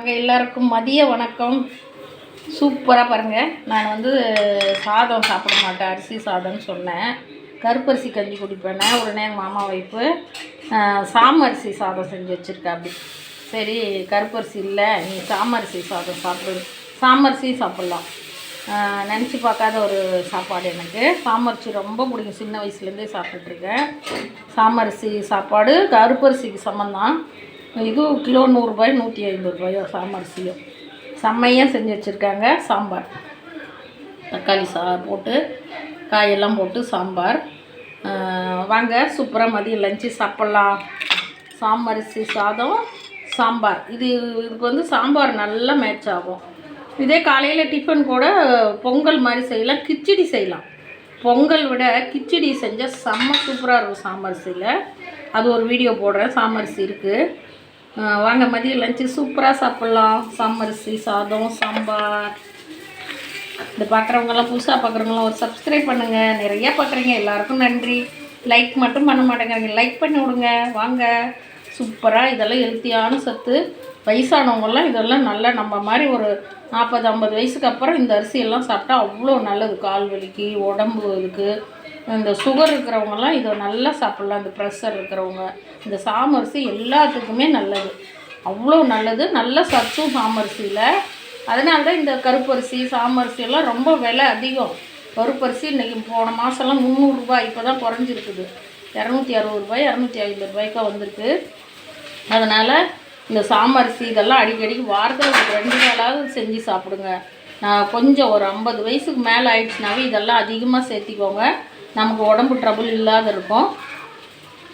நாங்கள் எல்லாருக்கும் மதிய வணக்கம். சூப்பராக பாருங்கள் நான் வந்து சாதம் சாப்பிட மாட்டேன். அரிசி சாதம்னு சொன்னேன். கருப்பரிசி கஞ்சி குடிப்பேனே உடனே எங்கள் மாமா வைப்பு சாமரிசி சாதம் செஞ்சு வச்சுருக்கா அப்படி சரி கருப்பரிசி இல்லை நீ சாமரிசி சாதம் சாப்பிடு. சாமரிசி சாப்பிட்லாம். நினச்சி பார்க்காத ஒரு சாப்பாடு எனக்கு. சாமரிசி ரொம்ப பிடிக்கும். சின்ன வயசுலேருந்தே சாப்பிட்டுட்ருக்கேன் சாமரிசி சாப்பாடு கருப்பரிசிக்கு சமந்தான் இது கிலோ நூறுரூபாய் நூற்றி ஐம்பது ரூபாயோ சாமரிசியும் செம்மையாக செஞ்சு வச்சுருக்காங்க சாம்பார். தக்காளி சா போட்டு காயெல்லாம் போட்டு சாம்பார். வாங்க சூப்பராக மதியம் லஞ்சு சாப்பிட்லாம். சாம்பரிசி சாதம் சாம்பார். இது இதுக்கு வந்து சாம்பார் நல்லா மேட்ச் ஆகும். இதே காலையில் டிஃபன் கூட பொங்கல் மாதிரி செய்யலாம் கிச்சடி செய்யலாம். பொங்கல் விட கிச்சடி செஞ்சால் செம்ம சூப்பராக இருக்கும் சாம்பரிசியில் அது ஒரு வீடியோ போடுறேன் சாம்பரிசி இருக்குது வாங்க மதியம் லஞ்சு சூப்பராக சாப்பிட்லாம். சாம்பரிசி சாதம் சாம்பார். இது பார்க்குறவங்கலாம் புதுசாக பார்க்குறவங்களாம் ஒரு சப்ஸ்கிரைப் பண்ணுங்கள் நிறையா பார்க்குறீங்க எல்லாருக்கும் நன்றி. லைக் மட்டும் பண்ண மாட்டேங்கிறீங்க. லைக் பண்ணி விடுங்க. வாங்க. சூப்பராக இதெல்லாம் ஹெல்த்தியான சத்து. வயசானவங்கெல்லாம் இதெல்லாம் நல்லா நம்ம மாதிரி ஒரு நாற்பது ஐம்பது வயசுக்கு அப்புறம் இந்த அரிசியெல்லாம் சாப்பிட்டா அவ்வளோ நல்லது. கால் வலிக்கு உடம்பு இதுக்கு. இந்த சுகர் இருக்கிறவங்கலாம் இதை நல்லா சாப்பிட்லாம். இந்த ப்ரெஷர் இருக்கிறவங்க இந்த சாமரிசி எல்லாத்துக்குமே நல்லது. அவ்வளோ நல்லது. நல்ல சத்தும் சாமரிசியில் அதனால தான் இந்த கருப்பரிசி சாமரிசி எல்லாம் ரொம்ப விலை அதிகம். கருப்பரிசி இன்றைக்கி போன மாதம்லாம் முந்நூறுரூபா இப்போ தான் குறைஞ்சிருக்குது. இரநூத்தி அறுபது ரூபாய் இரநூத்தி ஐம்பது ரூபாய்க்கா வந்திருக்கு. அதனால் இந்த சாமரிசி இதெல்லாம் அடிக்கடிக்கு வாரத்தில் ஒரு ரெண்டு நாளாவது செஞ்சு சாப்பிடுங்க. நான் கொஞ்சம் ஒரு ஐம்பது வயசுக்கு மேலே ஆயிடுச்சுனாவே இதெல்லாம் அதிகமாக சேர்த்திக்கோங்க. நமக்கு உடம்பு ட்ரபுள் இல்லாத இருக்கும்.